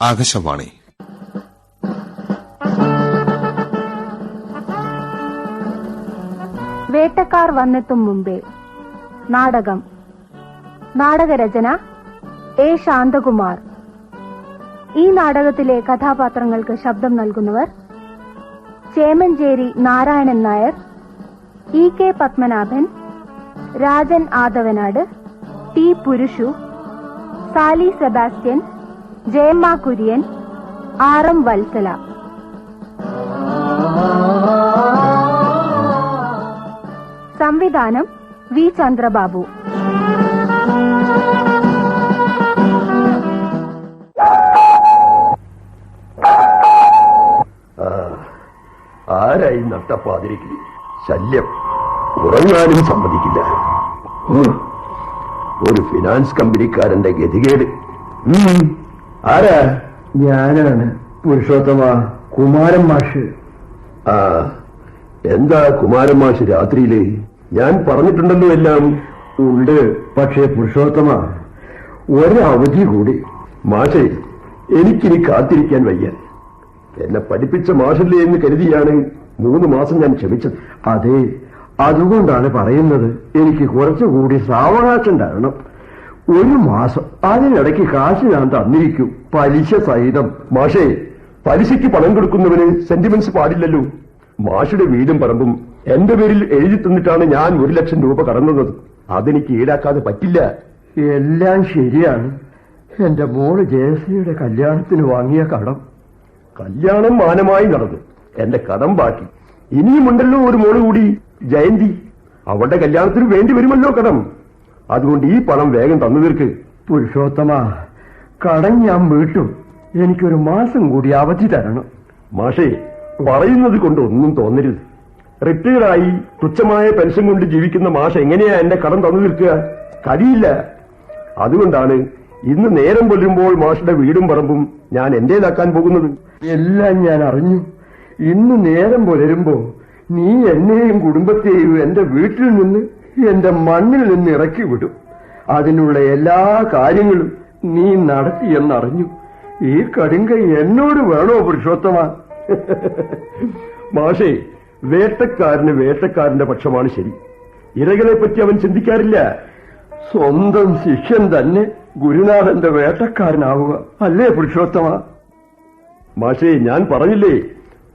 ആകാശവാണി. വേട്ടക്കാർ വന്നെത്തും മുമ്പേ. നാടകം. നാടകരചന എ ശാന്തകുമാർ. ഈ നാടകത്തിലെ കഥാപാത്രങ്ങൾക്ക് ശബ്ദം നൽകുന്നവർ Chemancheri Narayanan Nair E K Padmanabhan Rajan Adavanad T Purushu Sally Sebastian Jayamma Kurian R M Vatsala. സംവിധാനം വി ചന്ദ്രബാബു. ആരായി നട്ടപ്പാതിരിക്ക് ശല്യം? ഉറങ്ങാനും സമ്മതിക്കില്ല. ഒരു ഫിനാൻസ് കമ്പനിക്കാരന്റെ ഗതികേട്. ആരാ? ഞാനാണ് പുരുഷോത്തമ കുമാരൻ മാഷ്. ആ എന്താ കുമാരൻ മാഷ് രാത്രിയിൽ? ഞാൻ പറഞ്ഞിട്ടുണ്ടല്ലോ എല്ലാം. ഉണ്ട് പക്ഷേ പുരുഷോത്തമ ഒരവധി കൂടി. മാഷേ എനിക്കിനി കാത്തിരിക്കാൻ വയ്യ. എന്നെ പഠിപ്പിച്ച മാഷല്ലേ എന്ന് കരുതിയാണ് മൂന്ന് മാസം ഞാൻ ക്ഷമിച്ചത്. അതെ അതുകൊണ്ടാണ് പറയുന്നത് എനിക്ക് കുറച്ചുകൂടി സാവകാശം തരണം. ഒരു മാസം അതിനിടയ്ക്ക് കാശ് ഞാൻ തന്നിരിക്കും. പലിശ സഹിതം. മാഷേ പലിശയ്ക്ക് പണം കൊടുക്കുന്നവന് സെന്റിമെന്റ്സ് പാടില്ലല്ലോ. മാഷുടെ വീടും പറമ്പും എന്റെ പേരിൽ എഴുതി തന്നിട്ടാണ് ഞാൻ ഒരു ലക്ഷം രൂപ കടന്നത്. അതെനിക്ക് ഈടാക്കാതെ പറ്റില്ല. എല്ലാം ശരിയാണ്. എന്റെ മോൾ ജയസിയുടെ കല്യാണത്തിന് വാങ്ങിയ കടം. കല്യാണം മാനമായി നടന്നു. എന്റെ കടം ബാക്കി. ഇനിയുമുണ്ടല്ലോ ഒരു മോൾ കൂടി ജയന്തി. അവളുടെ കല്യാണത്തിന് വേണ്ടി വരുമല്ലോ കടം. അതുകൊണ്ട് ഈ പണം വേഗം തന്നു തീർക്ക്. പുരുഷോത്തമ കടം ഞാൻ വീട്ടും. എനിക്കൊരു മാസം കൂടി അവധി തരണം. മാഷേ പറയുന്നത് കൊണ്ട് ഒന്നും തോന്നരുത്. റിട്ടയർഡായി തുച്ഛമായ പെൻഷൻ കൊണ്ട് ജീവിക്കുന്ന മാഷ എങ്ങനെയാ എന്റെ കടം തന്നു തീർക്കുക? കഴിയില്ല. അതുകൊണ്ടാണ് ഇന്ന് നേരം പൊല്ലുമ്പോൾ മാഷയുടെ വീടും പറമ്പും ഞാൻ എന്റേതാക്കാൻ പോകുന്നത്. എല്ലാം ഞാൻ അറിഞ്ഞു. ഇന്ന് നേരം പുലരുമ്പോ നീ എന്നെയും കുടുംബത്തെയും എന്റെ വീട്ടിൽ നിന്ന് എന്റെ മണ്ണിൽ നിന്ന് ഇറക്കി വിടും. അതിനുള്ള എല്ലാ കാര്യങ്ങളും നീ നടത്തി നടത്തിയെന്നറിഞ്ഞു ഈ കടുങ്കൈ എന്നോട് വേണോ പുരുഷോത്തമ? മാഷേ വേട്ടക്കാരന് വേട്ടക്കാരന്റെ പക്ഷമാണ് ശരി. ഇരകളെ പറ്റി അവൻ ചിന്തിക്കാറില്ല. സ്വന്തം ശിഷ്യൻ തന്നെ ഗുരുനാഥന്റെ വേട്ടക്കാരനാവുക. അല്ലേ പുരുഷോത്തമ? മാഷേ ഞാൻ പറഞ്ഞില്ലേ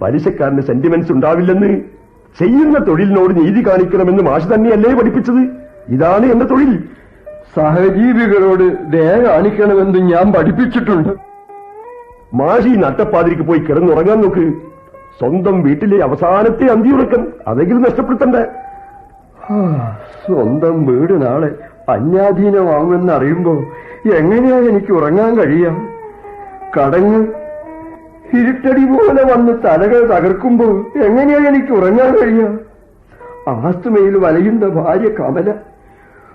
പലിശക്കാരന് സെന്റിമെന്റ്സ് ഉണ്ടാവില്ലെന്ന്? ചെയ്യുന്ന തൊഴിലിനോട് നീതി കാണിക്കണമെന്ന് മാഷി തന്നെയല്ലേ പഠിപ്പിച്ചത്? ഇതാണ് എന്റെ തൊഴിൽ. സഹജീവികളോട് ദയ കാണിക്കണമെന്ന് ഞാൻ പഠിപ്പിച്ചിട്ടുണ്ട്. മാഷി നട്ടപ്പാതിരിക്ക് പോയി കിടന്നുറങ്ങാൻ നോക്ക്. സ്വന്തം വീട്ടിലെ അവസാനത്തെ അന്തിയുറക്കം അതെങ്കിലും നഷ്ടപ്പെടുത്തണ്ടേ? സ്വന്തം വീട് നാളെ അന്യാധീനമാവുമെന്ന് അറിയുമ്പോ എങ്ങനെയാ എനിക്ക് ഉറങ്ങാൻ കഴിയാം? കടങ്ങൾ ഇരുട്ടടി പോലെ വന്ന് തലകൾ തകർക്കുമ്പോൾ എങ്ങനെയാ എനിക്ക് ഉറങ്ങാൻ കഴിയുക? ആസ്തുമയിൽ വലയുന്ന ഭാര്യ കമല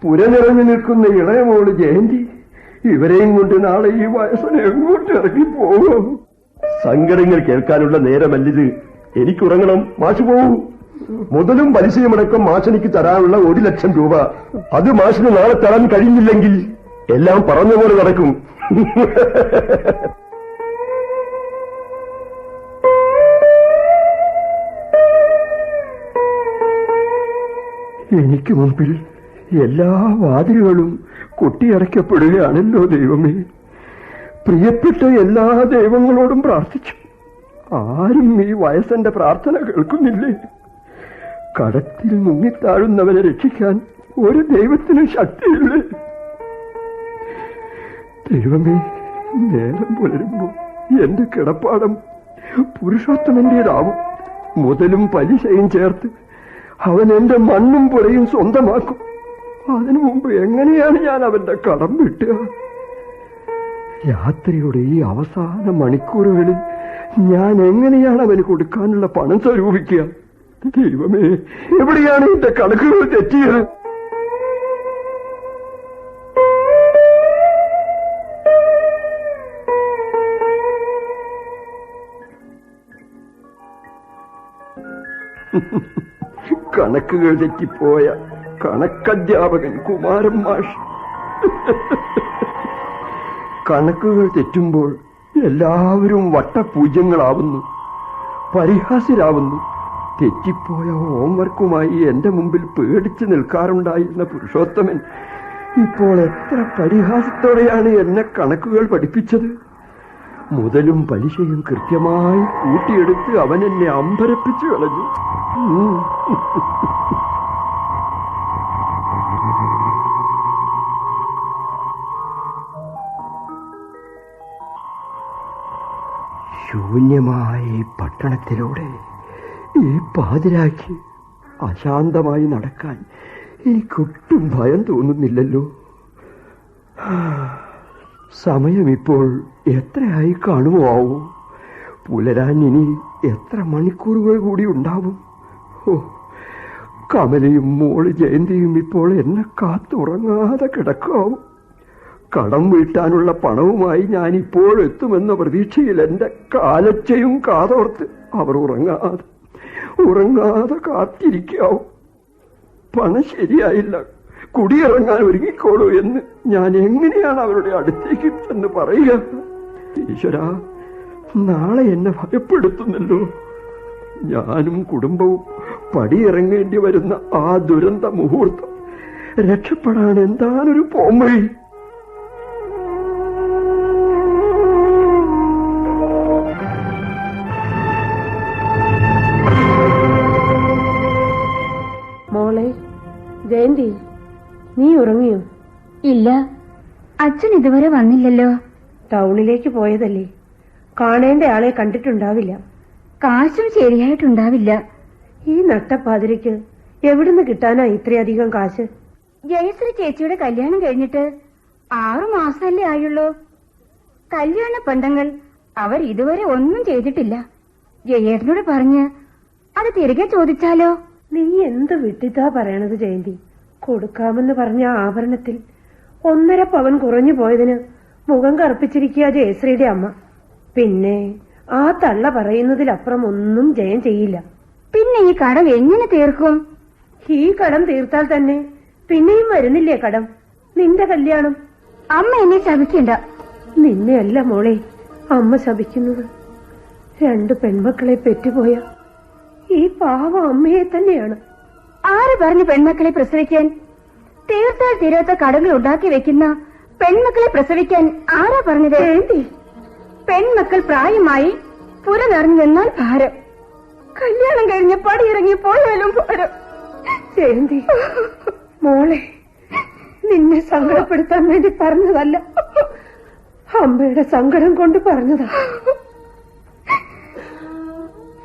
പുരനിറഞ്ഞു നിൽക്കുന്ന ഇളയമോൾ ജയന്തി ഇവരെയും കൊണ്ട് നാളെ ഈ വയസ്സിനെ എങ്ങോട്ട് ഇറങ്ങി പോകും സങ്കടങ്ങൾ കേൾക്കാനുള്ള നേരമല്ലിത്. എനിക്കുറങ്ങണം മാഷ് പോകൂ. മുതലും പലിശയുമടക്കം മാഷനിക്ക് തരാനുള്ള ഒരു ലക്ഷം രൂപ. അത് മാഷിന് നാളെ തരാൻ കഴിഞ്ഞില്ലെങ്കിൽ എല്ലാം പറഞ്ഞ പോലെ നടക്കും. എനിക്ക് മുമ്പിൽ എല്ലാ വാതിലുകളും കൊട്ടിയടയ്ക്കപ്പെടുകയാണല്ലോ ദൈവമേ. പ്രിയപ്പെട്ട എല്ലാ ദൈവങ്ങളോടും പ്രാർത്ഥിച്ചു. ആരും ഈ വയസ്സന്റെ പ്രാർത്ഥന കേൾക്കുന്നില്ലേ? കടത്തിൽ മുങ്ങിത്താഴുന്നവനെ രക്ഷിക്കാൻ ഒരു ദൈവത്തിനും ശക്തിയില്ലേ? ദൈവമേ നേരം പുലരുമ്പോ എന്റെ കിടപ്പാടം പുരുഷോത്തമന്റേതാവും. മുതലും പലിശയും ചേർത്ത് അവൻ എന്റെ മണ്ണും പുരയും സ്വന്തമാക്കും. അതിനു മുമ്പ് എങ്ങനെയാണ് ഞാൻ അവന്റെ കടം വിട്ടുക? യാത്രയുടെ ഈ അവസാന മണിക്കൂറുകളിൽ ഞാൻ എങ്ങനെയാണ് അവന് കൊടുക്കാനുള്ള പണം സ്വരൂപിക്കുക? ദൈവമേ എവിടെയാണ് എന്റെ കണക്കുകൾ തെറ്റിയത്? കണക്കുകൾ തെറ്റിപ്പോയ കണക്കധ്യാപകൻ കുമാരൻ മാഷ്. കണക്കുകൾ തെറ്റുമ്പോൾ എല്ലാവരും വട്ടപൂജ്യങ്ങളാവുന്നു പരിഹാസ്യരാവുന്നു. തെറ്റിപ്പോയ ഹോംവർക്കുമായി എന്റെ മുമ്പിൽ പേടിച്ചു നിൽക്കാറുണ്ടായിരുന്ന പുരുഷോത്തമൻ ഇപ്പോൾ എത്ര പരിഹാസത്തോടെയാണ് എന്നെ കണക്കുകൾ പഠിപ്പിച്ചത്? മുതലും പലിശയും കൃത്യമായി കൂട്ടിയെടുത്ത് അവൻ എന്നെ അമ്പരപ്പിച്ചു കളഞ്ഞു. ശൂന്യമായ ഈ പട്ടണത്തിലൂടെ ഈ പാതിരാക്കി അശാന്തമായി നടക്കാൻ എനിക്കൊട്ടും ഭയം തോന്നുന്നില്ലല്ലോ. ഇപ്പോൾ എത്രയായി കാണുമോ ആവോ. പുലരാൻ ഇനി എത്ര മണിക്കൂറുകൾ കൂടി ഉണ്ടാവും? ഓ കമലയും മോൾ ജയന്തിയും ഇപ്പോൾ എന്നെ കാത്തുറങ്ങാതെ കിടക്കാവും. കടം വീട്ടാനുള്ള പണവുമായി ഞാൻ ഇപ്പോൾ എത്തുമെന്ന പ്രതീക്ഷയിൽ എന്റെ കാലച്ചയും കാതോർത്ത് അവർ ഉറങ്ങാതെ ഉറങ്ങാതെ കാത്തിരിക്കാവും. പണം ശരിയായില്ല. കുടിയിറങ്ങാൻ ഒരുങ്ങിക്കോളൂ എന്ന് ഞാൻ എങ്ങനെയാണ് അവരുടെ അടുത്തേക്ക് എന്ന് പറയുക? ഈശ്വര നാളെ എന്നെ ഭയപ്പെടുത്തുന്നല്ലോ. ഞാനും കുടുംബവും പടിയിറങ്ങേണ്ടി വരുന്ന ആ ദുരന്ത മുഹൂർത്തം രക്ഷപ്പെടാൻ എന്താണൊരു പോംവഴി? ഇല്ല. അച്ഛൻ ഇതുവരെ വന്നില്ലല്ലോ. ടൗണിലേക്ക് പോയതല്ലേ. കാണേണ്ട ആളെ കണ്ടിട്ടുണ്ടാവില്ല. കാശും ശരിയായിട്ടുണ്ടാവില്ല. ഈ നട്ടപ്പാതിരയ്ക്ക് എവിടുന്ന് കിട്ടാനാ ഇത്രയധികം കാശ്? ജയശ്രീ ചേച്ചിയുടെ കല്യാണം കഴിഞ്ഞിട്ട് ആറു മാസമല്ലേ ആയുള്ളൂ. കല്യാണ പണ്ടങ്ങൾ അവർ ഇതുവരെ ഒന്നും ചെയ്തിട്ടില്ല. ജയേട്ടനോട് പറഞ്ഞ് അത് തിരികെ ചോദിച്ചാലോ? നീ എന്ത് വിട്ടിത്താ പറയണത് ജയന്തി? കൊടുക്കാമെന്ന് പറഞ്ഞ ആഭരണത്തിൽ ഒന്നര പവൻ കുറഞ്ഞു പോയതിന് മുഖം കറുപ്പിച്ചിരിക്കുക ജയശ്രീയുടെ അമ്മ. പിന്നെ ആ തള്ള പറയുന്നതിലപ്പുറം ഒന്നും ജയം ചെയ്യില്ല. പിന്നെ ഈ കടം എങ്ങനെ തീർക്കും? ഈ കടം തീർത്താൽ തന്നെ പിന്നെയും വരുന്നില്ലേ കടം? നിന്റെ കല്യാണം. അമ്മ എന്നെ ശപിക്കണ്ട. നിന്നെയല്ല മോളെ അമ്മ ശപിക്കുന്നത്. രണ്ട് പെൺമക്കളെ പെറ്റുപോയ ഈ പാവ അമ്മയെ തന്നെയാണ്. ആര് പറഞ്ഞു പെൺമക്കളെ പ്രസവിക്കാൻ? തീർത്താൽ തീരാത്ത കടങ്ങൾ ഉണ്ടാക്കി വെക്കുന്ന പെൺമക്കളെ പ്രസവിക്കാൻ ആരാ പറഞ്ഞത്? പെൺമക്കൾ പ്രായമായി പുര നിറഞ്ഞു നിന്നാൽ ഭാരം. കല്യാണം കഴിഞ്ഞ് പടിയിറങ്ങി പോയാലും ഭാരം. ജയന്തി മോളെ നിന്നെ സങ്കടപ്പെടുത്താൻ വേണ്ടി പറഞ്ഞതല്ല. അമ്മയുടെ സങ്കടം കൊണ്ട് പറഞ്ഞതാ.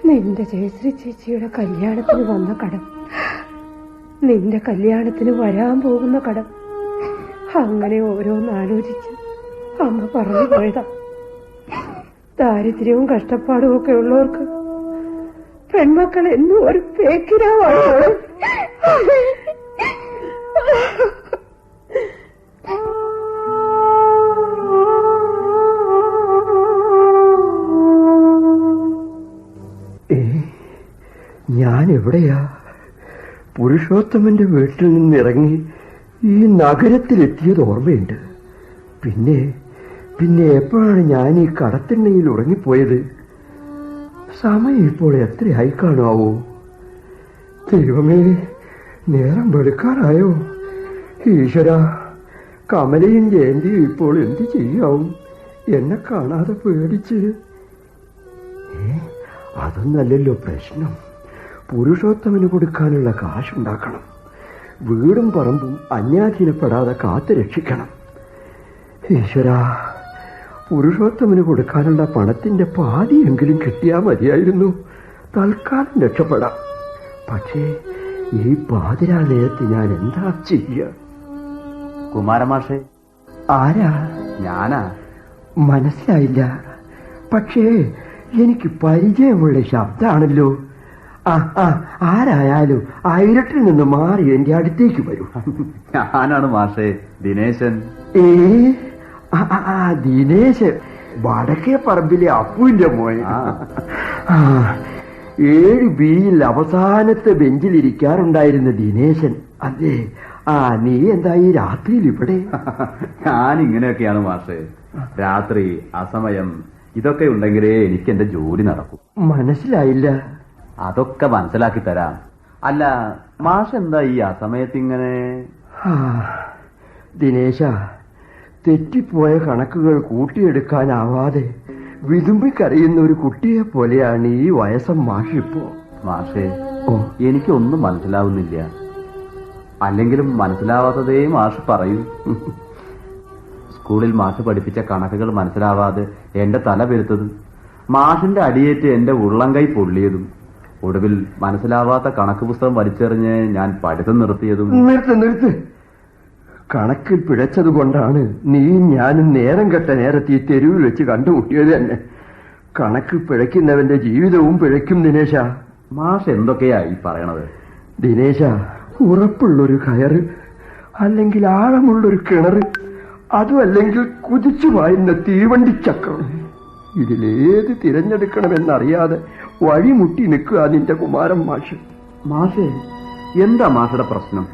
നിന്റെ ജയശ്രീ ചേച്ചിയുടെ കല്യാണത്തിന് വന്ന കടം. നിന്റെ കല്യാണത്തിന് വരാൻ പോകുന്ന കടം. അങ്ങനെ ഓരോന്ന് ആലോചിച്ച് അമ്മ പറഞ്ഞു പോയതാ. ദാരിദ്ര്യവും കഷ്ടപ്പാടും ഒക്കെ ഉള്ളവർക്ക് പെൺമക്കൾ എന്നും ഒരു പേക്കിരാവാണ് ഞാൻ എവിടെയാ? പുരുഷോത്തമന്റെ വീട്ടിൽ നിന്ന് ഇറങ്ങി ഈ നഗരത്തിലെത്തിയത് ഓർമ്മയുണ്ട്. പിന്നെ പിന്നെ എപ്പോഴാണ് ഞാൻ ഈ കടത്തിണ്ണയിൽ ഉറങ്ങിപ്പോയത്? സമയം ഇപ്പോൾ എത്രയായി കാണാവോ ദൈവമേ നേരം വെളുക്കാറായോ? ഈശ്വര കമലയും ജയന്തിയും ഇപ്പോൾ എന്ത് ചെയ്യാവും? എന്നെ കാണാതെ പേടിച്ച്. അതൊന്നല്ലല്ലോ പ്രശ്നം. പുരുഷോത്തമന് കൊടുക്കാനുള്ള കാശുണ്ടാക്കണം. വീടും പറമ്പും അന്യാധീനപ്പെടാതെ കാത്തു രക്ഷിക്കണം. ഈശ്വര പുരുഷോത്തമന് കൊടുക്കാനുള്ള പണത്തിന്റെ പാതിയെങ്കിലും കിട്ടിയാൽ മതിയായിരുന്നു. തൽക്കാലം രക്ഷപ്പെടാം. പക്ഷേ ഈ പാതിരാ നേരത്ത് ഞാൻ എന്താ ചെയ്യുക കുമാരമാഷേ ആരാ? ഞാനാ. മനസ്സിലായില്ല. പക്ഷേ എനിക്ക് പരിചയമുള്ള ശബ്ദമാണല്ലോ ആരായാലും ആയിരട്ടിൽ നിന്ന് മാറി എന്റെ അടുത്തേക്ക് വരൂ. ഞാനാണ് മാഷേ ദിനേശൻ. ഏ ദിനേശൻ വടക്കേ പറമ്പിലെ അപ്പുവിന്റെ മോയ ഏഴ് ബിയിൽ അവസാനത്തെ ബെഞ്ചിലിരിക്കാറുണ്ടായിരുന്ന ദിനേശൻ. അതെ ആ നീ എന്താ ഈ രാത്രിയിൽ ഇവിടെ ഞാൻ ഇങ്ങനെയൊക്കെയാണ് മാഷേ. രാത്രി അസമയം ഇതൊക്കെ ഉണ്ടെങ്കിലേ എനിക്ക് എന്റെ ജോലി നടക്കും. മനസ്സിലായില്ല. അതൊക്കെ മനസ്സിലാക്കി തരാം. അല്ല മാഷ് എന്താ ഈ ആ സമയത്ത് ഇങ്ങനെ ദിനേശ തെറ്റിപ്പോയ കണക്കുകൾ കൂട്ടിയെടുക്കാനാവാതെ വിതുമ്പിക്കറിയുന്ന ഒരു കുട്ടിയെ പോലെയാണ് ഈ വയസ്സം മാഷിപ്പോ മാഷേ ഓ. എനിക്കൊന്നും മനസ്സിലാവുന്നില്ല. അല്ലെങ്കിലും മനസ്സിലാവാത്തതേ മാഷ് പറയൂ. സ്കൂളിൽ മാഷ് പഠിപ്പിച്ച കണക്കുകൾ മനസ്സിലാവാതെ എന്റെ തല പെരുത്തതും മാഷിന്റെ അടിയേറ്റ് എന്റെ ഉള്ളംകൈ പൊള്ളിയതും. ഒടുവിൽ മനസ്സിലാവാത്ത കണക്ക് പുസ്തകം വലിച്ചെറിഞ്ഞ് ഞാൻ പഠിത്തം നിർത്തിയതും നിർത്ത് നിർത്ത്. കണക്കിൽ പിഴച്ചത് കൊണ്ടാണ് നീ ഞാനും നേരം കെട്ട നേരത്തെ ഈ തെരുവിൽ വെച്ച് കണ്ടുമുട്ടിയത് തന്നെ. കണക്ക് പിഴയ്ക്കുന്നവന്റെ ജീവിതവും പിഴയ്ക്കും ദിനേശ. മാഷ് എന്തൊക്കെയാ ഈ പറയണത്? ദിനേശ ഉറപ്പുള്ളൊരു കയറ് അല്ലെങ്കിൽ ആഴമുള്ളൊരു കിണറ് അതുമല്ലെങ്കിൽ കുതിച്ചു വായുന്ന തീവണ്ടി ചക്രം. ഇതിലേത് തിരഞ്ഞെടുക്കണമെന്നറിയാതെ വഴിമുട്ടി നിൽക്കുക നിന്റെ കുമാരൻ മാഷ്. മാഷേ എന്താ മാഷയുടെ പ്രശ്നം?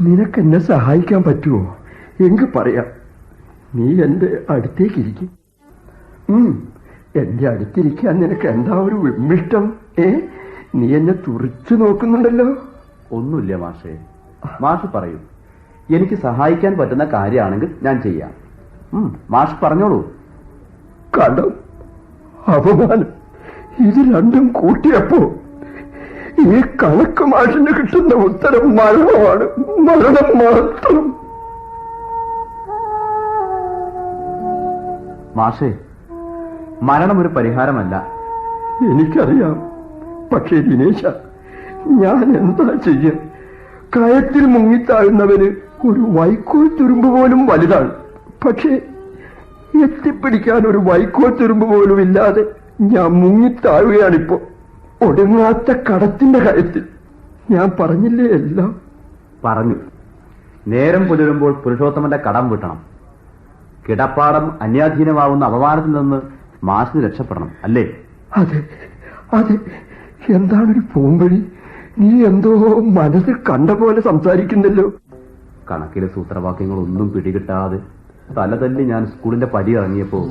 നിനക്ക് എന്നെ സഹായിക്കാൻ പറ്റുമോ എങ്കിൽ പറയാം. നീ എന്റെ അടുത്തേക്കിരിക്കും. എന്റെ അടുത്തിരിക്കാൻ നിനക്ക് എന്താ ഒരു വിമ്മിഷ്ടം? ഏ നീ എന്നെ തുറിച്ചു നോക്കുന്നുണ്ടല്ലോ. ഒന്നുമില്ല മാഷേ. മാഷ് പറയൂ. എനിക്ക് സഹായിക്കാൻ പറ്റുന്ന കാര്യമാണെങ്കിൽ ഞാൻ ചെയ്യാം. മാഷ് പറഞ്ഞോളൂ. കടം അപമാനം. ഇത് രണ്ടും കൂട്ടിയപ്പോ ഈ കണക്ക് മാഷിന് കിട്ടുന്ന ഉത്തരം മരണമാണ്. മരണം മാത്രം. മാഷേ മരണം ഒരു പരിഹാരമല്ല. എനിക്കറിയാം. പക്ഷേ ദിനേശ ഞാൻ എന്താ ചെയ്യാൻ? കയത്തിൽ മുങ്ങിത്താഴുന്നവന് ഒരു വൈക്കോൽ തുരുമ്പ് പോലും വലുതാണ്. പക്ഷേ എത്തിപ്പിടിക്കാൻ ഒരു വൈക്കോ തുരുമ്പ് പോലും ഇല്ലാതെ ഞാൻ മുങ്ങിത്താഴുകയാണിപ്പോ. ഒടുങ്ങാത്ത കടത്തിന്റെ കാര്യത്തിൽ ഞാൻ പറഞ്ഞില്ലേ എല്ലാം? പറഞ്ഞു. നേരം പുലരുമ്പോൾ പുരുഷോത്തമന്റെ കടം വിട്ടണം. കിടപ്പാടം അന്യാധീനമാവുന്ന അപമാനത്തിൽ നിന്ന് മാഷിന് രക്ഷപ്പെടണം അല്ലേ? അതെ അതെ. എന്താണൊരു പൂമ്പഴി നീ എന്തോ മനസ്സിൽ കണ്ട പോലെ സംസാരിക്കുന്നല്ലോ. കണക്കിലെ സൂത്രവാക്യങ്ങൾ ഒന്നും പിടികിട്ടാതെ തലതല്ലി ഞാൻ സ്കൂളിന്റെ പടി ഇറങ്ങിയപ്പോ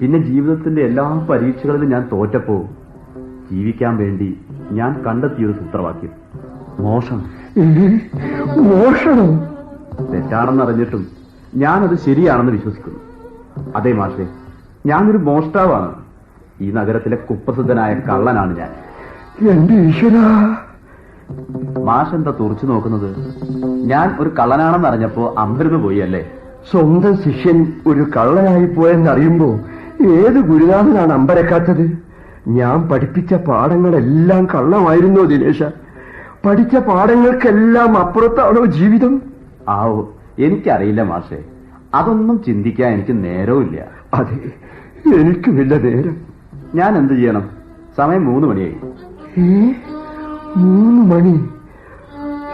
പിന്നെ ജീവിതത്തിന്റെ എല്ലാ പരീക്ഷകളിലും ഞാൻ തോറ്റപ്പോ ജീവിക്കാൻ വേണ്ടി ഞാൻ കണ്ടെത്തിയൊരു സൂത്രവാക്യം. മോഷണം. മോഷണം? തെറ്റാണെന്നറിഞ്ഞിട്ടും ഞാനത് ശരിയാണെന്ന് വിശ്വസിക്കുന്നു. അതെ മാഷേ ഞാനൊരു മോഷ്ടാവാണ്. ഈ നഗരത്തിലെ കുപ്രസിദ്ധനായ കള്ളനാണ് ഞാൻ. എന്റെ ഈശ്വര. മാഷ് എന്താ തുറച്ചു നോക്കുന്നത്? ഞാൻ ഒരു കള്ളനാണെന്ന് അറിഞ്ഞപ്പോ അമ്പരന്ന് പോയി അല്ലേ? സ്വന്തം ശിഷ്യൻ ഒരു കള്ളനായി പോയെന്നറിയുമ്പോ ഏത് ഗുരുനാഥനാണ് അമ്പരക്കാത്തത്? ഞാൻ പഠിപ്പിച്ച പാഠങ്ങളെല്ലാം കള്ളമായിരുന്നോ ദിനേശ? പഠിച്ച പാഠങ്ങൾക്കെല്ലാം അപ്പുറത്താണോ ജീവിതം? ആവോ എനിക്കറിയില്ല മാഷെ. അതൊന്നും ചിന്തിക്കാൻ എനിക്ക് നേരവുമില്ല അതെ എനിക്കുമില്ല നേരം. ഞാൻ എന്ത് ചെയ്യണം? സമയം മൂന്ന് മണിയായി. മൂന്ന് മണി?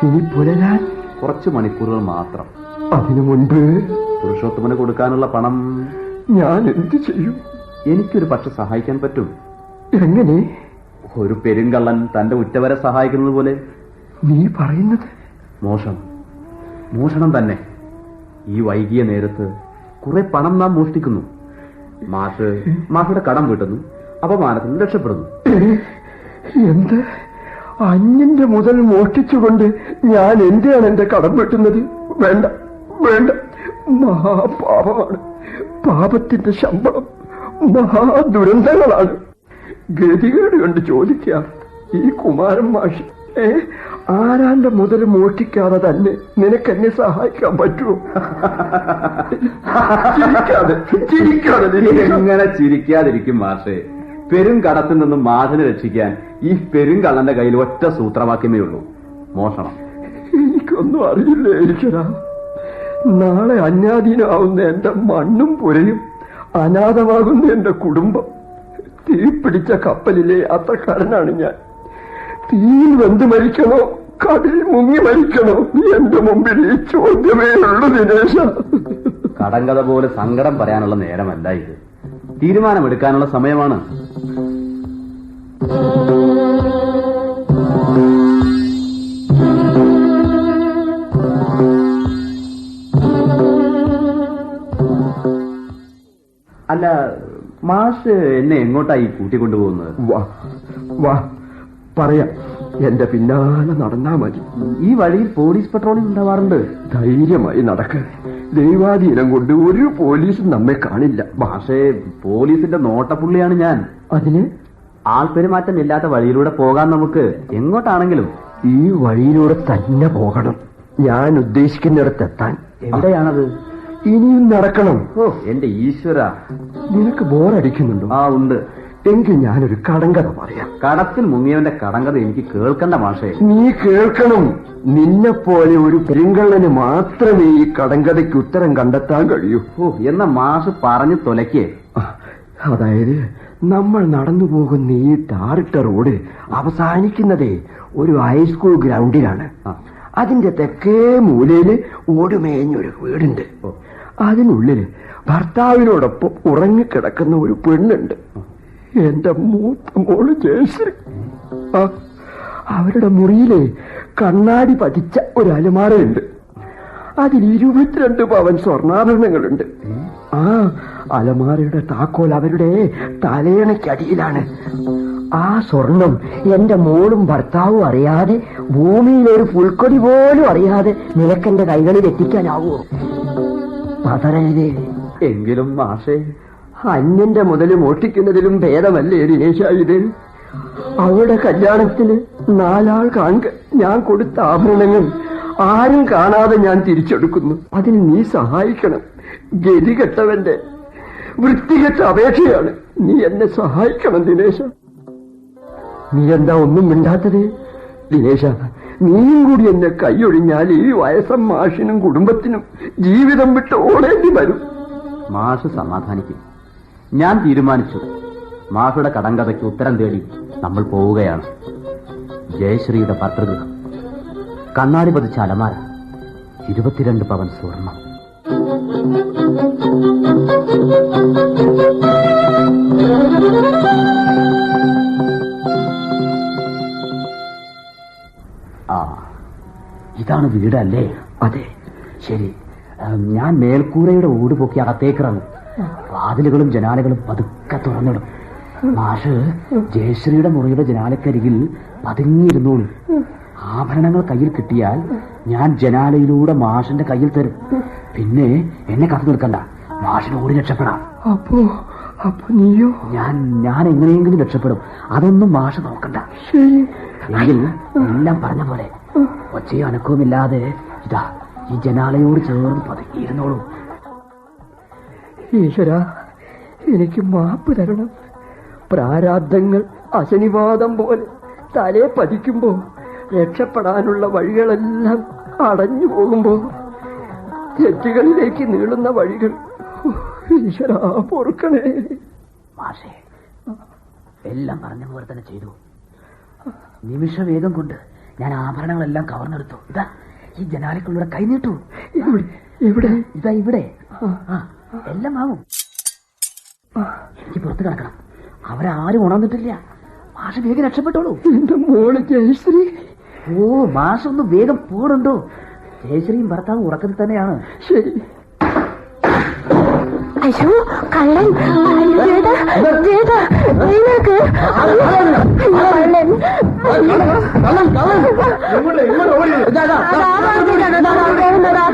ഇനി പുലരാൻ? കുറച്ച് മണിക്കൂറുകൾ മാത്രം. അതിനു മുൻപ് പുരുഷോത്തമന് കൊടുക്കാനുള്ള പണം. ഞാൻ എന്ത് ചെയ്യും? എനിക്കൊരു പക്ഷെ സഹായിക്കാൻ പറ്റും. എങ്ങനെ? ഒരു പെരുങ്കള്ളൻ തന്റെ ഉറ്റവരെ സഹായിക്കുന്നത് പോലെ. നീ പറയുന്നത്? മോഷണം മോഷണം തന്നെ. ഈ വൈകിയ നേരത്ത് കുറെ പണം നാം മോഷ്ടിക്കുന്നു. മാഷ് മാഷയുടെ കടം വീട്ടുന്നു. അപമാനത്തിൽ രക്ഷപ്പെടുന്നു. എന്ത്? അന്യന്റെ മുതൽ മോഷ്ടിച്ചുകൊണ്ട് ഞാൻ എന്തിനാണ് എന്റെ കടം വെട്ടുന്നത്? വേണ്ട. വേണ്ട. മഹാപാപമാണ്. പാപത്തിന്റെ ശമ്പളം മഹാദുരന്തങ്ങളാണ്. ഗതികേട് കണ്ട് ചോദിക്കുക ഈ കുമാരൻ മാഷി ഏ ആരാന്റെ മുതൽ മോഷ്ടിക്കാതെ തന്നെ നിനക്കെന്നെ സഹായിക്കാൻ പറ്റുമോ? ചിരിക്കാതെ ചിരിക്കാതെ നിനക്ക് എങ്ങനെ ചിരിക്കാതിരിക്കും മാഷെ. പെരുങ്കടത്തിൽ നിന്നും മാഷിനെ രക്ഷിക്കാൻ ഈ പെരും കള്ളന്റെ കയ്യിൽ ഒറ്റ സൂത്രവാക്യമേ ഉള്ളൂ. മോഷണം. എനിക്കൊന്നും അറിയില്ല ഈശ്വര. നാളെ അന്യാധീനമാവുന്ന എന്റെ മണ്ണും പുരയും അനാഥമാകുന്ന എന്റെ കുടുംബം. തീ പിടിച്ച കപ്പലിലെ യാത്രക്കാരനാണ് ഞാൻ. തീയിൽ വെന്ത് മരിക്കണോ? കടലിൽ മുങ്ങി മരിക്കണോ? എന്റെ മുമ്പിൽ ഈ ചോദ്യമേ ഉള്ളൂ ദിനേശ. കടങ്കഥ പോലെ സങ്കടം പറയാനുള്ള നേരമല്ല ഇത്. തീരുമാനമെടുക്കാനുള്ള സമയമാണ്. അല്ല മാഷ് എന്നെ എങ്ങോട്ടായി കൂട്ടിക്കൊണ്ടുപോകുന്നത്? വാ വാ പറയാം. എന്റെ പിന്നാലെ നടന്നാ മതി. ഈ വഴിയിൽ പോലീസ് പെട്രോളിംഗ് ഉണ്ടാവാറുണ്ട്. ധൈര്യമായി നടക്ക. ദൈവാധീനം കൊണ്ട് ഒരു പോലീസും നമ്മെ കാണില്ല. പക്ഷേ പോലീസിന്റെ നോട്ടപ്പുള്ളിയാണ് ഞാൻ. അതിന്? ആൾപ്പെരുമാറ്റം ഇല്ലാത്ത വഴിയിലൂടെ പോകാൻ നമുക്ക്. എങ്ങോട്ടാണെങ്കിലും. ഈ വഴിയിലൂടെ തന്നെ പോകണം. ഞാൻ ഉദ്ദേശിക്കുന്നിടത്തെത്താൻ. എവിടെയാണത്? ഇനിയും നടക്കണം. ഓ. എന്റെ ഈശ്വര. നിനക്ക് ബോറടിക്കുന്നുണ്ടോ? ആ ഉണ്ട്. എങ്കിൽ ഞാനൊരു കടങ്കഥ പറയാം. കടത്തിൽ മുങ്ങിയവന്റെ കടങ്കഥ എനിക്ക് കേൾക്കണ്ട മാഷേ. നീ കേൾക്കണം. നിന്നെ പോലെ ഒരു പെരുങ്കള്ളന് മാത്രമേ ഈ കടങ്കഥയ്ക്ക് ഉത്തരം കണ്ടെത്താൻ കഴിയൂ. ഓ എന്ന മാഷ് പറഞ്ഞു തൊലക്കേ അതായത് നമ്മൾ നടന്നു പോകുന്ന ഈ ടാറിട്ട റോഡ് അവസാനിക്കുന്നതേ ഒരു ഹൈസ്കൂൾ ഗ്രൗണ്ടിലാണ്. അതിന്റെ തെക്കേ മൂലയിൽ ഓടുമേഞ്ഞൊരു വീടുണ്ട്. അതിനുള്ളിൽ ഭർത്താവിനോടൊപ്പം ഉറങ്ങിക്കിടക്കുന്ന ഒരു പെണ്ണുണ്ട്. എന്റെ മൂത്ത മോൾ ജയശ്രീ അവരുടെ മുറിയിലെ കണ്ണാടി പതിച്ച ഒരു അലമാരയുണ്ട്. അതിൽ ഇരുപത്തിരണ്ട് പവൻ സ്വർണാഭരണങ്ങളുണ്ട്. ആ അലമാരയുടെ താക്കോൽ അവരുടെ തലയണയ്ക്കടിയിലാണ്. ആ സ്വർണം എന്റെ മോളും ഭർത്താവും അറിയാതെ ഭൂമിയിലൊരു പുൽക്കൊടി പോലും അറിയാതെ നിനക്കെന്റെ കൈകളിൽ എത്തിക്കാനാവോ പതറേതേ എങ്കിലും മാഷേ അന്യന്റെ മുതൽ മോഷ്ടിക്കുന്നതിലും ഭേദമല്ലേ ഇത് അവളുടെ കല്യാണത്തിന് നാലാൾ കാണുക ഞാൻ കൊടുത്ത ആഭരണങ്ങൾ ആരും കാണാതെ ഞാൻ തിരിച്ചെടുക്കുന്നു. അതിന് നീ സഹായിക്കണം. ഗതികെട്ടവന്റെ വൃത്തികെട്ട അപേക്ഷയാണ്. നീ എന്നെ സഹായിക്കണം ദിനേശ. നീ എന്താ ഒന്നും മിണ്ടാത്തത്? ദിനേശ നീയും കൂടി എന്നെ കൈയൊഴിഞ്ഞാൽ ഈ വയസ്സം മാഷിനും കുടുംബത്തിനും ജീവിതം വിട്ട് ഓടേണ്ടി വരും. മാഷ് സമാധാനിക്കും. ഞാൻ തീരുമാനിച്ചു മാഷുടെ കടങ്കഥയ്ക്ക് ഉത്തരം തേടി നമ്മൾ പോവുകയാണ്. ജയശ്രീയുടെ ഭർത്തൃഗൃഹം. കണ്ണാടി പതിച്ച അലമാര. ഇരുപത്തിരണ്ട് പവൻ സ്വർണം. ആ ഇതാണ് വീടല്ലേ? അതെ. ശരി. ഞാൻ മേൽക്കൂരയുടെ ഓട് പൊക്കി അകത്തേക്കിറങ്ങും വാതിലുകളും ജനാലകളും പതുക്കെ തുറന്നിടും. മാഷ് ജയശ്രീയുടെ മുറിയുടെ ജനാലക്കരികിൽ പതുങ്ങിയിരുന്നോളൂ. ആഭരണങ്ങൾ കയ്യിൽ കിട്ടിയാൽ ഞാൻ ജനാലയിലൂടെ മാഷിന്റെ കയ്യിൽ തരും. പിന്നെ എന്നെ കത്ത് നിൽക്കണ്ട. മാഷിന് ഓടി രക്ഷപ്പെടാം. അപ്പോ അപ്പൊ നീയോ? ഞാൻ ഞാൻ എങ്ങനെയെങ്കിലും രക്ഷപ്പെടും. അതൊന്നും മാഷ് നോക്കണ്ട. എങ്കിൽ എല്ലാം പറഞ്ഞ പോലെ ഒച്ചയും അനക്കവുമില്ലാതെ ഇതാ ഈ ജനാലയോട് ചേർന്ന് പതുക്കിയിരുന്നോളൂ. ഈശ്വര എനിക്ക് മാപ്പ് തരണം. പ്രാരാബ്ദങ്ങൾ അശനിവാദം പോലെ തലേ പതിക്കുമ്പോ രക്ഷപ്പെടാനുള്ള വഴികളെല്ലാം അടഞ്ഞു പോകുമ്പോ തെറ്റുകളിലേക്ക് നീളുന്ന വഴികൾ ഈശ്വര പൊറുക്കണേ. മാഷേ എല്ലാം പറഞ്ഞ പോലെ തന്നെ ചെയ്തു. നിമിഷവേഗം കൊണ്ട് ഞാൻ ആഭരണങ്ങളെല്ലാം കവർന്നെടുത്തു. ഇതാ ഈ ജനാലക്കുള്ളിടെ കൈ നീട്ടു. ഇവിടെ ഇതാ ഇവിടെ. എല്ലാം ആവും. എനിക്ക് പുറത്ത് കിടക്കണം. അവരാരും ഉണർന്നിട്ടില്ല. മാഷ് വേഗം രക്ഷപ്പെട്ടോളൂ. എന്റെ മോൾ ജയശ്രീ. ഓ മാഷ് ഒന്ന് വേഗം പോടുണ്ടോ ജയശ്രീയും ഭർത്താവും ഉറക്കത്തിൽ തന്നെയാണ്. ശരി. അയ്യോ കള്ളൻ അയ്യോ, ചേട്ടാ ചേട്ടാ എഴുന്നേൽക്ക്. അയ്യോ, കള്ളൻ അതാ വാങ്ങിയതാണ്, അതാ പോകുന്നതാ.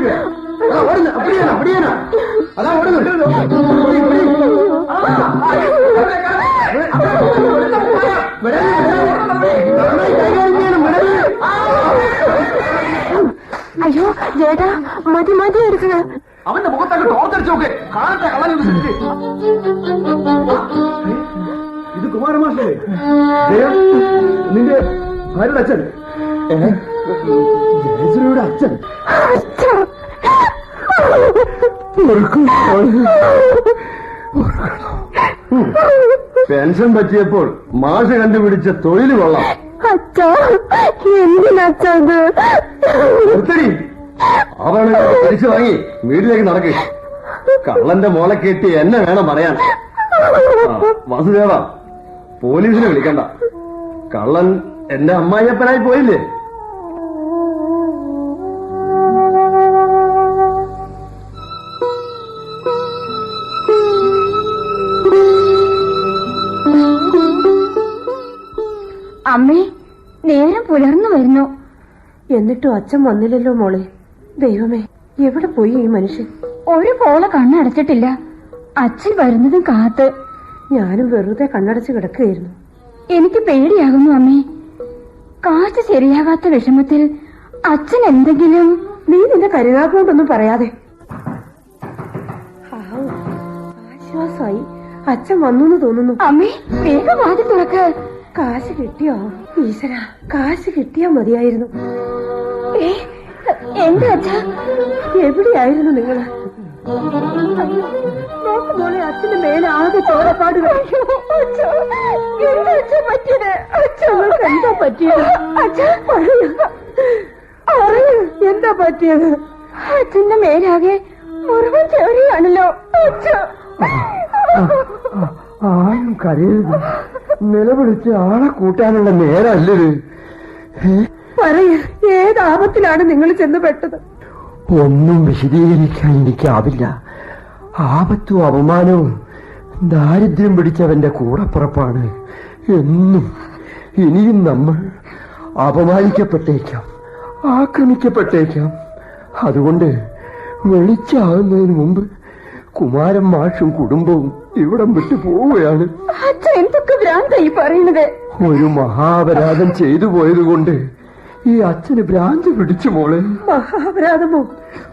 അയ്യോ ചേട്ടാ മതി മതി എടുക്കണ അവന്റെ മുഖത്തൊക്കെ ടോർച്ചടിച്ചു നോക്ക്. കാലത്തെ കള്ളൻ ഇത് കുമാരമാഷേ. നിന്റെ ഭാര്യയുടെ അച്ഛൻ. ജയശ്രീയുടെ അച്ഛൻ. പെൻഷൻ പറ്റിയപ്പോൾ മാഷ കണ്ടുപിടിച്ച തൊഴിൽ കൊള്ളാം. അച്ഛാ എന്തിനാ അവളെ തിരിച്ചു വാങ്ങി വീട്ടിലേക്ക് നടക്ക്. കള്ളന്റെ മോളെ കെട്ടി എന്നെ വേണം പറയാൻ. വാസുദേവ പോലീസിനെ വിളിക്കണ്ട. കള്ളൻ എന്റെ അമ്മായിയപ്പനായി പോയില്ലേ? അമ്മേ നേരം പുലർന്നു വരുന്നു. എന്നിട്ടും അച്ഛൻ വന്നില്ലല്ലോ മോളെ. ദൈവമേ എവിടെ പോയി ഈ മനുഷ്യൻ? ഒരു പോള കണ്ണടച്ചിട്ടില്ല. അച്ഛൻ വരുന്നതും കാത്ത്. ഞാനും വെറുതെ കണ്ണടച്ച് കിടക്കുകയായിരുന്നു. എനിക്ക് പേടിയാകുന്നു അമ്മേ. കാറ്റ് ശരിയാകാത്ത വിഷമത്തിൽ അച്ഛൻ എന്തെങ്കിലും നീ നിന്റെ കരുതാക്കൊണ്ടൊന്നും പറയാതെ. ആശ്വാസായി അച്ഛൻ വന്നു തോന്നുന്നു. അമ്മേ വേഗം വാതിൽ തുറക്ക്. കാശ് കിട്ടിയോ? ഈശ്വര കാശ് കിട്ടിയാ മതിയായിരുന്നു. ഏ, എന്താ അച്ഛ എവിടെയായിരുന്നു നിങ്ങൾ നോക്ക് മോളെ അച്ഛന്റെ മേലെ ആകെ ചോരപ്പാടുകൾ. എന്താ അച്ഛാ പറ്റിയത്? നിങ്ങൾക്ക് എന്താ പറ്റിയത്? അച്ഛ പറയൂ. എന്താ പറ്റിയത്? അച്ഛന്റെ മേലാകെ മുറിവൻ ചെറിയാണല്ലോ അച്ഛാ. ആരും കരയരുത്. നിലവിളിച്ച് ആളെ കൂട്ടാനുള്ള നേരല്ലത്. പറയ ഏത് ആപത്തിലാണ് നിങ്ങൾ ചെന്ന് പെട്ടത്? ഒന്നും വിശദീകരിക്കാൻ എനിക്കാവില്ല ആപത്തും അപമാനവും ദാരിദ്ര്യം പിടിച്ചവന്റെ കൂടപ്പുറപ്പാണ് എന്നും ഇനിയും നമ്മൾ അപമാനിക്കപ്പെട്ടേക്കാം ആക്രമിക്കപ്പെട്ടേക്കാം. അതുകൊണ്ട് വെളിച്ചാകുന്നതിന് മുമ്പ് കുമാരൻ മാഷും കുടുംബവും ഇവിടം വിട്ടു പോവുകയാണ്. എന്തൊക്കെ ഭ്രാന്തായി പറയുന്നത്? ഒരു മഹാപരാധം ചെയ്തു പോയതുകൊണ്ട് ഈ അച്ഛന് ബ്രാഞ്ച് പിടിച്ചു മോളെ. മഹാപരാധമോ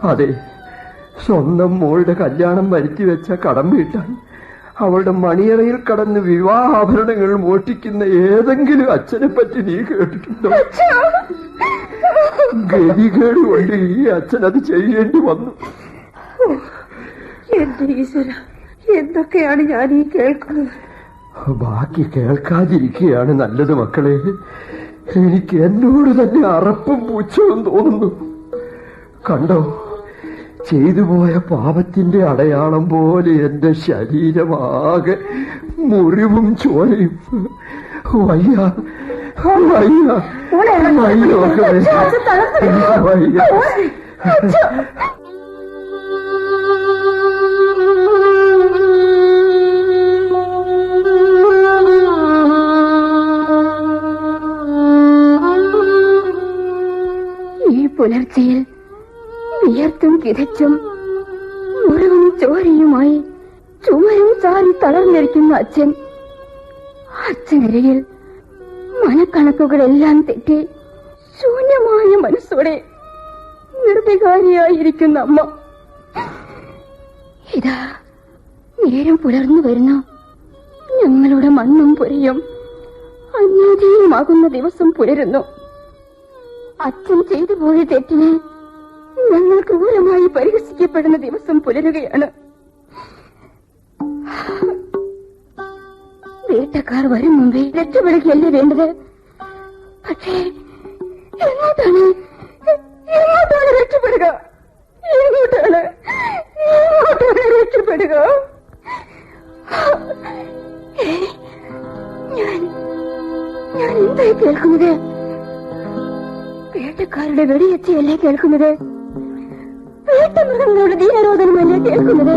അതെ സ്വന്തം മോളുടെ കല്യാണം വരുത്തി വെച്ച കടം വീട്ടാൻ അവളുടെ മണിയറയിൽ കടന്ന് വിവാഹാഭരണങ്ങൾ മോഷ്ടിക്കുന്ന ഏതെങ്കിലും അച്ഛനെ പറ്റി നീ കേട്ടിട്ടുണ്ടോ? ഗതികേട് കൊണ്ട് ഈ അച്ഛൻ അത് ചെയ്യേണ്ടി വന്നു. എന്റെ ഈശ്വര എന്തൊക്കെയാണ് ഞാൻ ഈ കേൾക്കുന്നത്? ബാക്കി കേൾക്കാതിരിക്കുകയാണ് നല്ലത് മക്കളെ. എനിക്ക് എന്നോട് തന്നെ അറപ്പും പൂച്ചവും തോന്നുന്നു. കണ്ടോ ചെയ്തു പോയ പാപത്തിന്റെ അടയാളം പോലെ എന്റെ ശരീരമാകെ മുറിവും ചോരയും. വയ്യ വയ്യ വയ്യ. വയ്യ. പുലർച്ചയിൽ വിയർത്തും കിതച്ചും മുറിവും ചോരയുമായി ചുമരും ചാരി തളർന്നിരിക്കുന്ന അച്ഛൻ. അച്ഛനരികിൽ മനക്കണക്കുകളെല്ലാം തെറ്റി ശൂന്യമായ മനസ്സോടെ നിർവികാരിയായിരിക്കുന്ന അമ്മ. ഇതാ നേരം പുലർന്നു വരുന്ന. ഞങ്ങളുടെ മണ്ണും പുരയും അന്യാധീനമാകുന്ന ദിവസം പുലരുന്നു. അച്ഛൻ ചെയ്തു പോയ തെറ്റിനെ ഞങ്ങൾ ക്രൂരമായി പരിഹസിക്കപ്പെടുന്ന ദിവസം പുലരുകയാണ്. വേട്ടക്കാർ വരും മുമ്പേ രക്ഷപ്പെടുകയല്ലേ വേണ്ടത്? പക്ഷേ എങ്ങോട്ടാണ്? എങ്ങോട്ടാണ് രക്ഷപ്പെടുക? എങ്ങോട്ടാണ്? എങ്ങോട്ടാണ് രക്ഷപ്പെടുക? ഞാൻ ഞാൻ എന്തായി കേൾക്കുന്നത്? വേട്ടക്കാരുടെ വെടിയച്ചയല്ലേ കേൾക്കുന്നത്? വേട്ടമൃഗങ്ങളുടെ ധീരരോധനമല്ലേ കേൾക്കുന്നത്?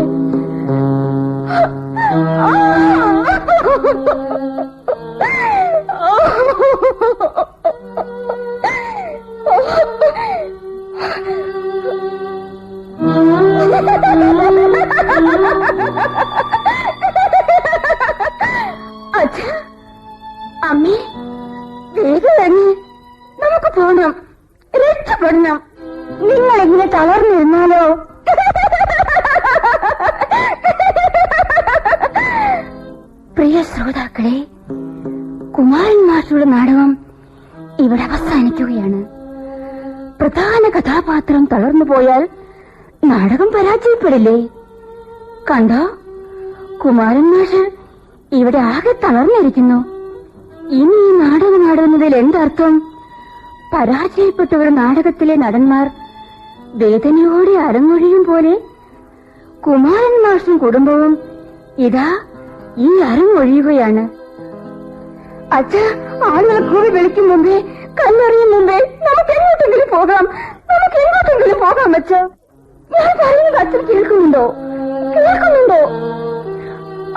ഇനി ഈ നാടകം ആടുന്നതിൽ എന്തർത്ഥം? പരാജയപ്പെട്ടവർ നാടകത്തിലെ നടന്മാർ വേദനയോടെ അരങ്ങൊഴിയും പോലെ കുമാരൻ മാഷും കുടുംബവും ഇതാ ഈ അരങ്ങൊഴിയുകയാണ്. അച്ഛ ആളുകൾ കൂടി വിളിക്കും മുമ്പേ കല്ലെറിയും മുമ്പേ നമുക്ക് എങ്ങോട്ടെങ്കിലും പോകാം. നമുക്ക് എങ്ങോട്ടെങ്കിലും പോകാം അച്ഛ. ഞാൻ പറയുന്നത് അച്ഛൻ കേൾക്കുന്നുണ്ടോ? കേൾക്കുന്നുണ്ടോ?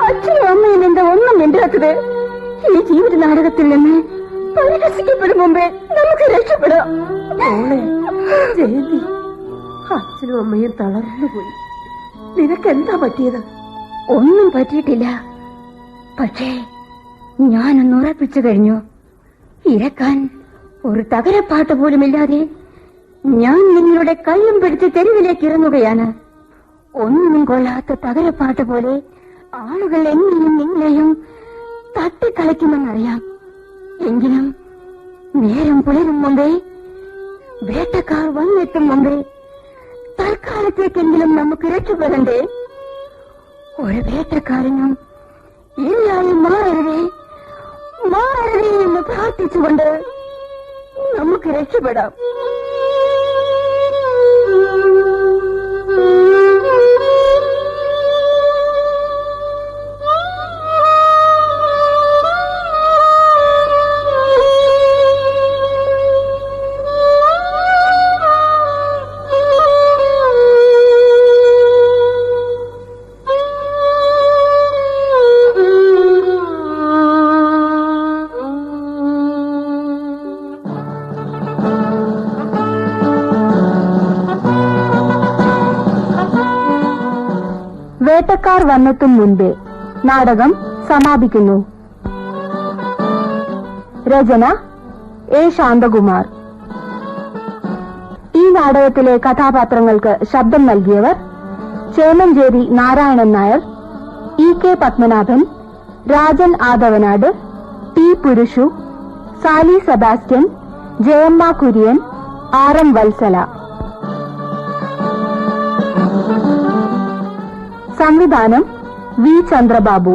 അച്ഛനും അമ്മയും എന്താ ഒന്നും മിണ്ടാത്തത്? ഈ ജീവിത നാടകത്തിൽ നിന്ന് പരിഹസിക്കപ്പെടും മുമ്പേ നമുക്ക് രക്ഷപ്പെടാം. ജയന്തി അച്ഛനും അമ്മയും തളർന്നുപോയി നിനക്കെന്താ പറ്റിയത്? ഒന്നും പറ്റിയിട്ടില്ല. പക്ഷേ ഞാനൊന്ന് ഉറപ്പിച്ചു കഴിഞ്ഞു. ഇരക്കാൻ ഒരു തകരപ്പാട്ട് പോലുമില്ലാതെ ഞാൻ നിങ്ങളുടെ കയ്യും പിടിച്ച് തെരുവിലേക്ക് ഇറങ്ങുകയാണ്. ഒന്നും കൊള്ളാത്ത തകരപ്പാട്ട് പോലെ ആളുകൾ എന്നെയും നിങ്ങളെയും തട്ടിക്കളിക്കുമെന്നറിയാം. എങ്കിലും നേരം പുലരും മുമ്പേ വേട്ടക്കാർ വന്നെത്തും മുമ്പേ തൽക്കാലത്തേക്കെങ്കിലും നമുക്ക് രക്ഷപ്പെടണ്ടേ ഒരു വേട്ടക്കാരനും ഇല്ലാതെ മാറരുതേ. മാറരുതേ എന്ന് പ്രാർത്ഥിച്ചുകൊണ്ട് നമുക്ക് രക്ഷപ്പെടാം. വന്നെത്തും മുൻപേ നാടകം സമാപിക്കുന്നു. രചന എ ശാന്തകുമാർ. ഈ നാടകത്തിലെ കഥാപാത്രങ്ങൾക്ക് ശബ്ദം നൽകിയവർ Chemancheri Narayanan Nair E K Padmanabhan Rajan Adavanad T Purushu Sally Sebastian Jayamma Kurian R M Vatsala. സംവിധാനം വി ചന്ദ്രബാബു